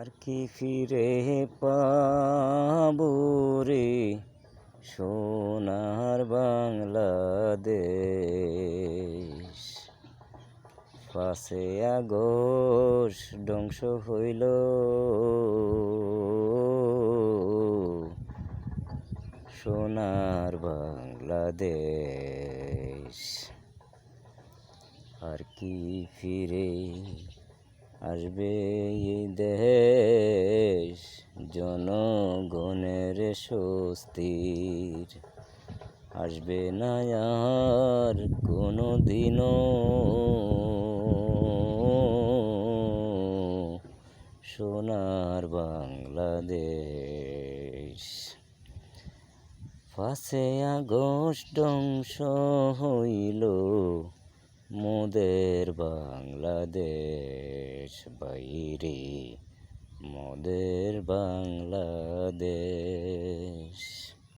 আর কি ফিরে পাবো সোনার বাংলাদেশ। পাশে আগস ধ্বংস হইল। সোনার বাংলাদেশ। আর কি ফিরে আসবে এই দেশ জনগণের স্বস্তির। আসবে না আর কোনো দিনও। সোনার বাংলাদেশ। পাঁচে আগস্ট ধ্বংস হইল মোদের বাংলাদেশ। বাইরে মোদের বাংলাদেশ।